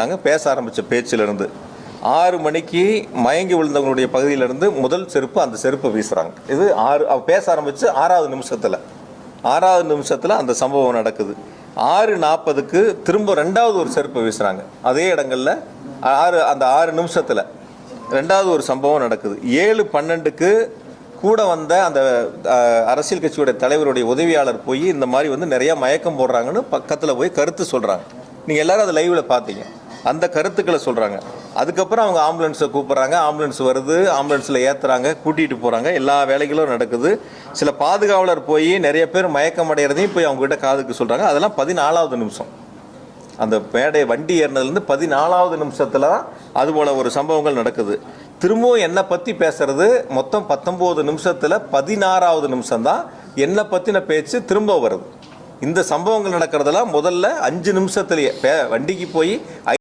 நாங்கள் பேச ஆரம்பித்த பேச்சிலிருந்து ஆறு மணிக்கு மயங்கி விழுந்தவங்களுடைய பகுதியிலிருந்து முதல் செருப்பு அந்த செருப்பை வீசுகிறாங்க இது ஆறு அவ பேச ஆரம்பித்து ஆறாவது நிமிஷத்தில். ஆறாவது நிமிஷத்தில் அந்த சம்பவம் நடக்குது. ஆறு நாற்பதுக்கு திரும்ப ரெண்டாவது ஒரு செருப்பை வீசுகிறாங்க அதே இடங்களில் ஆறு அந்த ஆறு நிமிஷத்தில் ரெண்டாவது ஒரு சம்பவம் நடக்குது. ஏழு பன்னெண்டுக்கு கூட வந்த அந்த அரசியல் கட்சியுடைய தலைவருடைய உதவியாளர் போய் இந்த மாதிரி வந்து நிறையா மயக்கம் போடுறாங்கன்னு பக்கத்தில் போய் கருத்து சொல்கிறாங்க நீங்கள் எல்லோரும் அதை லைவில் பார்த்தீங்க. அந்த கருத்துக்களை சொல்கிறாங்க அதுக்கப்புறம் அவங்க ஆம்புலன்ஸை கூப்பிட்றாங்க ஆம்புலன்ஸ் வருது ஆம்புலன்ஸில் ஏற்றுறாங்க கூட்டிகிட்டு போகிறாங்க எல்லா வேலைகளும் நடக்குது. சில பாதுகாவலர் போய் நிறைய பேர் மயக்கம் அடைகிறதையும் போய் அவங்ககிட்ட காதுக்கு சொல்கிறாங்க அதெல்லாம் பதினாலாவது நிமிஷம். அந்த மேடை வண்டி ஏறினதுலேருந்து பதினாலாவது நிமிஷத்தில் தான் அதுபோல் ஒரு சம்பவங்கள் நடக்குது. திரும்பவும் என்னை பற்றி பேசுறது மொத்தம் பத்தொம்போது நிமிஷத்தில் பதினாறாவது நிமிஷம் தான் என்னை பற்றின பேச்சு திரும்ப வருது. இந்த சம்பவங்கள் நடக்கிறதெல்லாம் முதல்ல அஞ்சு நிமிஷத்துலேயே. பே- வண்டிக்கு போய்